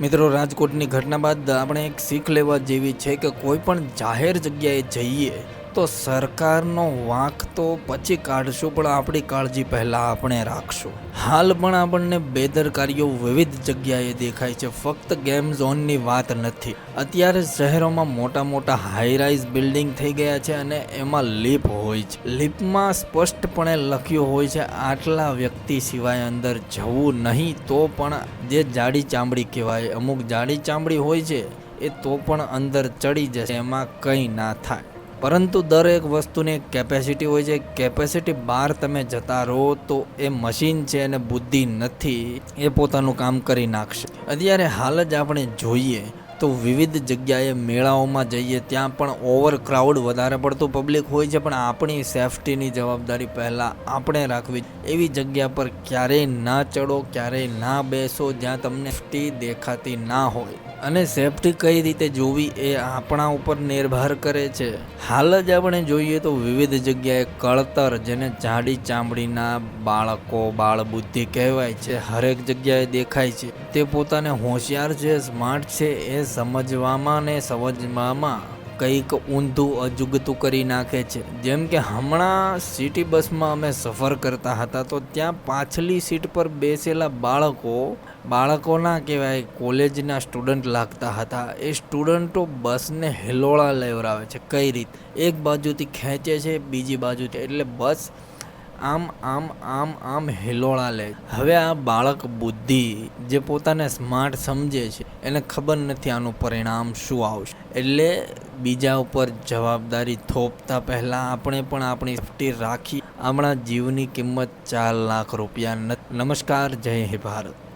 મિત્રો, રાજકોટની ઘટના બાદ આપણે એક શીખ લેવા જેવી છે કે કોઈ પણ જાહેર જગ્યાએ જઈએ તો સરકારનો વાંક તો પછી કાઢશું, પણ આપણી કાળજી પહેલાં આપણે રાખશું. હાલ પણ આપણને બેદરકારીઓ વિવિધ જગ્યાએ દેખાય છે, ફક્ત ગેમ ઝોનની વાત નથી. અત્યારે શહેરોમાં મોટા મોટા હાઈરાઇઝ બિલ્ડિંગ થઈ ગયા છે અને એમાં લીપ હોય છે. લીપમાં સ્પષ્ટપણે લખ્યું હોય છે, આટલા વ્યક્તિ સિવાય અંદર જવું નહીં, તો પણ જે જાડી ચામડી કહેવાય, અમુક જાડી ચામડી હોય છે, એ તો પણ અંદર ચડી જશે, એમાં કંઈ ના થાય. પરંતુ દરેક વસ્તુની એક કેપેસિટી હોય છે. કેપેસિટી બહાર તમે જતા રહો તો એ મશીન છે અને બુદ્ધિ નથી. એ પોતાનું કામ કરી નાખશે. અત્યારે હાલ જ આપણે જોઈએ તો વિવિધ જગ્યાએ મેળાઓમાં જઈએ, ત્યાં પણ ઓવર ક્રાઉડ વધારે પડતું પબ્લિક હોય છે. પણ આપણી સેફટીની જવાબદારી પહેલાં આપણે રાખવી. એવી જગ્યા પર ક્યારેય ના ચડો, ક્યારેય ના બેસો, જ્યાં તમને સેફટી દેખાતી ના હોય. અને સેફટી કઈ રીતે જોવી એ આપણા ઉપર નિર્ભર કરે છે. હાલ જ આપણે જોઈએ તો વિવિધ જગ્યાએ કળતર, જેને જાડી ચામડીના બાળકો બાળ બુદ્ધિ કહેવાય છે. હરેક જગ્યાએ દેખાય છે. તે પોતાને હોશિયાર છે, સ્માર્ટ છે એ સમજવામાં ને સમજવામાં કંઈક ઊંધું અજુગતું કરી નાખે છે. જેમ કે હમણાં સિટી બસમાં અમે સફર કરતા હતા તો ત્યાં પાછલી સીટ પર બેસેલા બાળકો, બાળકોના કહેવાય કોલેજના સ્ટુડન્ટ લાગતા હતા. એ સ્ટુડન્ટો બસને હિલોળા લેવરાવે છે. કઈ રીત? એક બાજુથી ખેંચે છે, બીજી બાજુથી. એટલે બસ આમ આમ આમ આમ હિલોળા લે. હવે આ બાળક બુદ્ધિ જે પોતાને સ્માર્ટ સમજે છે, એને ખબર નથી આનું પરિણામ શું આવશે. એટલે બીજા ઉપર જવાબદારી થોપતા પહેલાં આપણે પણ આપણી સેફટી રાખી આપણા જીવની કિંમત ચાર લાખ રૂપિયા નમસ્કાર, જય હે ભારત.